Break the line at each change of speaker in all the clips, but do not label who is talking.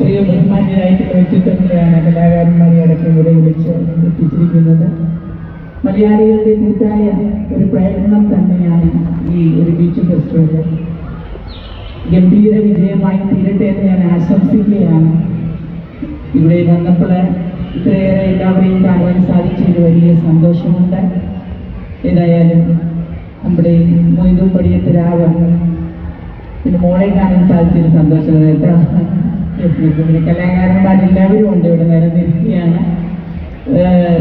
എത്രയോ ബഹുമാന്യരായിട്ടുള്ള വ്യക്തിത്വങ്ങളെയാണ് കലാകാരന്മാരെ അടക്കം ഇവിടെ വിളിച്ച് എത്തിച്ചിരിക്കുന്നത്. മലയാളികളുടെ കൂട്ടായ ഒരു പ്രയത്നം തന്നെയാണ് ഈ ഒരു ബീച്ച് ഫെസ്റ്റിവൽ ഗംഭീര വിജയമായി തീരട്ടെ എന്ന് ഞാൻ ആശംസിക്കുകയാണ്. ഇവിടെ വന്നപ്പോൾ ഇത്രയേറെ എല്ലാവരെയും കാണുവാൻ സാധിച്ചതിൽ വലിയ സന്തോഷമുണ്ട്. ഏതായാലും നമ്മുടെ മൊയ്തു പടിയത്തിലാവും പിന്നെ മോളെ കാണാൻ സാധിച്ചൊരു സന്തോഷം പിന്നെ കലാകാരന്മാരെല്ലാവരും ഉണ്ട്. ഇവിടെ നിലനിൽക്കുകയാണ്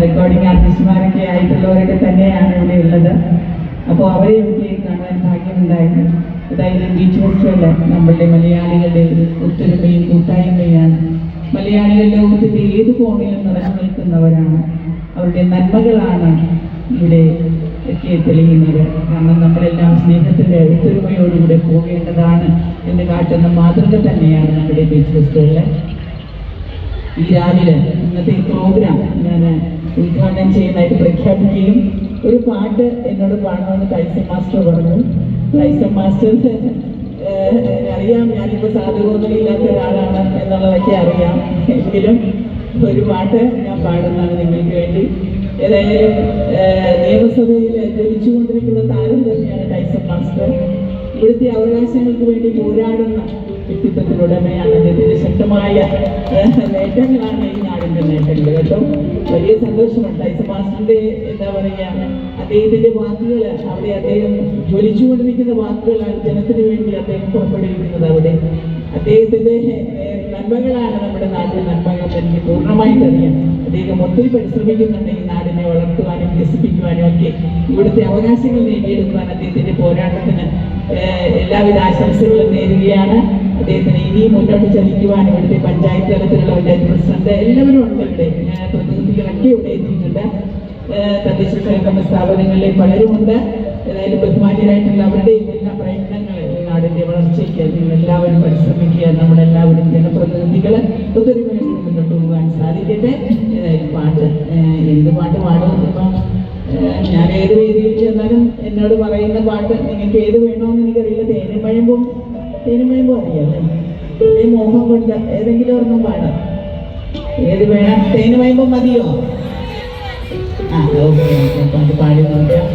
റെക്കോർഡിംഗ് ആർട്ടിസ്റ്റുമാരൊക്കെ ആയിട്ടുള്ളവരൊക്കെ തന്നെയാണ് ഇവിടെ ഉള്ളത്. അപ്പോൾ അവരെ എനിക്ക് കാണാൻ ഭാഗ്യമുണ്ടായിരുന്നു. അതായത് ബീച്ചോഷല്ല നമ്മളുടെ മലയാളികളുടെ ഒത്തൊരുമയും കൂട്ടായ്മയാണ്. മലയാളികളുടെ ലോകത്തിന്റെ ഏത് കോണിലും നിറഞ്ഞു നിൽക്കുന്നവരാണ്. അവരുടെ നന്മകളാണ് ഇവിടെ ഒക്കെ തെളിയുന്നത്. കാരണം നമ്മളെല്ലാം സ്നേഹത്തിന്റെ ഒത്തൊരുമയോടുകൂടെ പോകേണ്ടതാണ് എന്ന് കാട്ടുന്ന മാതൃക തന്നെയാണ് നമ്മുടെ ബീച്ച് ഈ രാവിലെ ഇന്നത്തെ ഈ പ്രോഗ്രാം ഞാൻ ഉദ്ഘാടനം ചെയ്യുന്നതായിട്ട് പ്രഖ്യാപിക്കുകയും ഒരു പാട്ട് എന്നോട് പാടണമെന്ന് ടൈസൺ മാസ്റ്റർ പറഞ്ഞു. ടൈസൺ മാസ്റ്റർ അറിയാം ഞാനിപ്പോൾ സാധുബോധമില്ലാത്ത ഒരാളാണ് എന്നുള്ളതൊക്കെ അറിയാം. എങ്കിലും ഒരു പാട്ട് ഞാൻ പാടുന്നതാണ് നിങ്ങൾക്ക് വേണ്ടി. ഏതായാലും നിയമസഭയിൽ ജനിച്ചുകൊണ്ടിരിക്കുന്ന താരം തന്നെയാണ് ടൈസൺ മാസ്റ്റർ. ഇവിടുത്തെ അവകാശങ്ങൾക്ക് വേണ്ടി പോരാടുന്ന വ്യക്തിത്വത്തിനുടമയാണ് അദ്ദേഹത്തിന്റെ ശക്തമായ നേട്ടങ്ങളാണ് ഈ നാടിന്റെ നേട്ടങ്ങൾ കേട്ടോ. വലിയ സന്തോഷമുണ്ട് ടൈസൺ മാസ്റ്ററിന്റെ എന്താ പറയുക അദ്ദേഹത്തിന്റെ വാക്കുകൾ അവിടെ അദ്ദേഹം ജ്വലിച്ചുകൊണ്ടിരിക്കുന്ന വാക്കുകളാണ് ജനത്തിന് വേണ്ടി അദ്ദേഹം പുറപ്പെടുവിക്കുന്നത് അവിടെ. അദ്ദേഹത്തിന്റെ നന്മകളാണ് നമ്മുടെ നാട്ടിൽ നന്മകൾ എനിക്ക് പൂർണമായിട്ട് അറിയാം. അദ്ദേഹം ഒത്തിരി പരിശ്രമിക്കുന്നുണ്ട് ഈ നാടിനെ വളർത്തുവാനും വികസിപ്പിക്കുവാനും ഒക്കെ. ഇവിടുത്തെ അവകാശങ്ങൾ നേടിയെടുക്കുവാൻ അദ്ദേഹത്തിന്റെ പോരാട്ടത്തിന് എല്ലാവിധ ആശംസകളും നേരുകയാണ്. അദ്ദേഹത്തിന് ഇനിയും മുന്നോട്ട് ചലിക്കുവാൻ ഇവിടുത്തെ പഞ്ചായത്ത് തലത്തിലുള്ള പഞ്ചായത്ത് പ്രസിഡന്റ് എല്ലാവരും ഉണ്ട് ഇവിടെ. പ്രതിനിധികളൊക്കെ ഇവിടെ എത്തിയിട്ടുണ്ട്. തദ്ദേശ സ്വയംഭരണ സ്ഥാപനങ്ങളിലെ പലരുമുണ്ട് ഏതായാലും ബഹുമാന്യരായിട്ടുള്ള അവരുടെയും എല്ലാ പ്രയത്നങ്ങൾ നാടിന്റെ വളർച്ചയ്ക്ക് നിങ്ങൾ എല്ലാവരും പരിശ്രമിക്കുക. നമ്മളെല്ലാവരും ജനപ്രതിനിധികൾ ഒത്തൊരുമയോട് മുന്നോട്ട് പോകാൻ സാധിക്കട്ടെ. പാട്ട് എന്ത് പാട്ട് പാടും ഇപ്പം ഞാൻ ഏത് വേദിയിൽ ചെന്നാലും എന്നോട് പറയുന്ന പാട്ട് നിങ്ങൾക്ക് ഏത് വേണമെന്ന് എനിക്കറിയില്ല. തേനും മഴമ്പും തേനും ഈ മോഹം കൊണ്ട് ഏതെങ്കിലും ഒരെണ്ണം പാടാം. ഏത് വേണം? തേനും മതിയോ? ആ ഓക്കെ പാട്ട് പാടി നോക്കാം